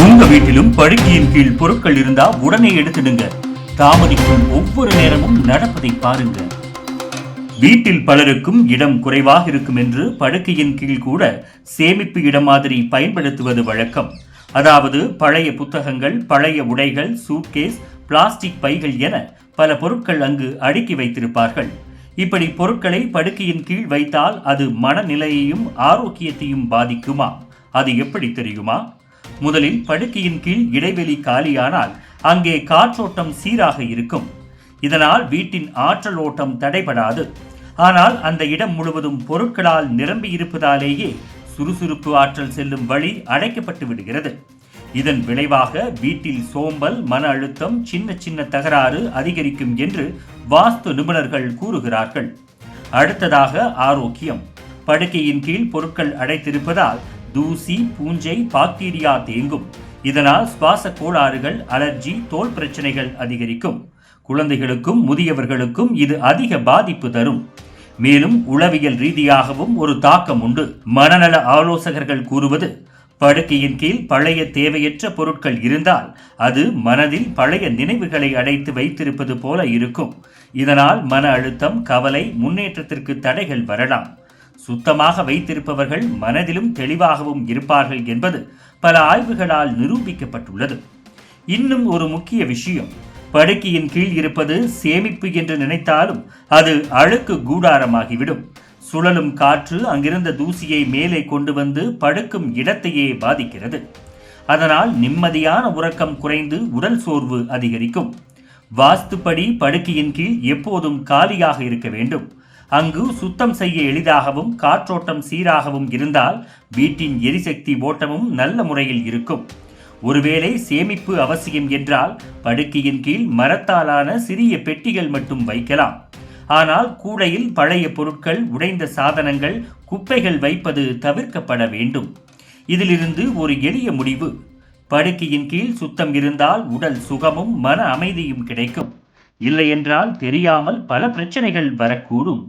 உங்க வீட்டிலும் படுக்கையின் கீழ் பொருட்கள் இருந்தா உடனே எடுத்துடுங்க. தாமதிக்கும் ஒவ்வொரு நேரமும் நடப்பதை பாருங்க. வீட்டில் பலருக்கும் இடம் குறைவாக இருக்கும் என்று படுக்கையின் கீழ் கூட சேமிப்பு இடம் மாதிரி பயன்படுத்துவது வழக்கம். அதாவது பழைய புத்தகங்கள் பழைய உடைகள் சூட்கேஸ் பிளாஸ்டிக் பைகள் என பல பொருட்கள் அங்கு அடுக்கி வைத்திருப்பார்கள். இப்படி பொருட்களை படுக்கையின் கீழ் வைத்தால் அது மனநிலையையும் ஆரோக்கியத்தையும் பாதிக்குமா? அது எப்படி தெரியுமா? முதலில் படுக்கையின் கீழ் இடைவெளி காலியானால் அங்கே காற்றோட்டம் சீராக இருக்கும். இதனால் வீட்டின் ஆற்றல் ஓட்டம் தடைபடாது. ஆனால் அந்த இடம் முழுவதும் பொருட்களால் நிரம்பி இருப்பதாலேயே சுறுசுறுப்பு ஆற்றல் செல்லும் வழி அடைக்கப்பட்டு விடுகிறது. இதன் விளைவாக வீட்டில் சோம்பல் மன அழுத்தம் சின்ன சின்ன தகராறு அதிகரிக்கும் என்று வாஸ்து நிபுணர்கள் கூறுகிறார்கள். அடுத்ததாக ஆரோக்கியம். படுக்கையின் கீழ் பொருட்கள் அடைத்திருப்பதால் தூசி பூஞ்சை பாக்டீரியா தேங்கும். இதனால் சுவாச கோளாறுகள் அலர்ஜி தோல் பிரச்சனைகள் அதிகரிக்கும். குழந்தைகளுக்கும் முதியவர்களுக்கும் இது அதிக பாதிப்பு தரும். மேலும் உளவியல் ரீதியாகவும் ஒரு தாக்கம் உண்டு. மனநல ஆலோசகர்கள் கூறுவது படுக்கையின் கீழ் பழைய தேவையற்ற பொருட்கள் இருந்தால் அது மனதில் பழைய நினைவுகளை அடைத்து வைத்திருப்பது போல இருக்கும். இதனால் மன அழுத்தம் கவலை முன்னேற்றத்திற்கு தடைகள் வரலாம். சுத்தமாக வைத்திருப்பவர்கள் மனதிலும் தெளிவாகவும் இருப்பார்கள் என்பது பல ஆய்வுகளால் நிரூபிக்கப்பட்டுள்ளது. இன்னும் ஒரு முக்கிய விஷயம் படுக்கையின் கீழ் இருப்பது சேமிப்பு என்று நினைத்தாலும் அது அழுக்கு கூடாரமாகிவிடும். சுழலும் காற்று அங்கிருந்த தூசியை மேலே கொண்டு வந்து படுக்கும் இடத்தையே பாதிக்கிறது. அதனால் நிம்மதியான உறக்கம் குறைந்து உடல் சோர்வு அதிகரிக்கும். வாஸ்துப்படி படுக்கையின் கீழ் எப்போதும் காலியாக இருக்க வேண்டும். அங்கு சுத்தம் செய்ய எளிதாகவும் காற்றோட்டம் சீராகவும் இருந்தால் வீட்டின் எரிசக்தி ஓட்டமும் நல்ல முறையில் இருக்கும். ஒருவேளை சேமிப்பு அவசியம் என்றால் படுக்கையின் கீழ் மரத்தாலான சிறிய பெட்டிகள் மட்டும் வைக்கலாம். ஆனால் கூடையில் பழைய பொருட்கள் உடைந்த சாதனங்கள் குப்பைகள் வைப்பது தவிர்க்கப்பட வேண்டும். இதிலிருந்து ஒரு எளிய முடிவு. படுக்கையின் கீழ் சுத்தம் இருந்தால் உடல் சுகமும் மன அமைதியும் கிடைக்கும். இல்லையென்றால் தெரியாமல் பல பிரச்சனைகள் வரக்கூடும்.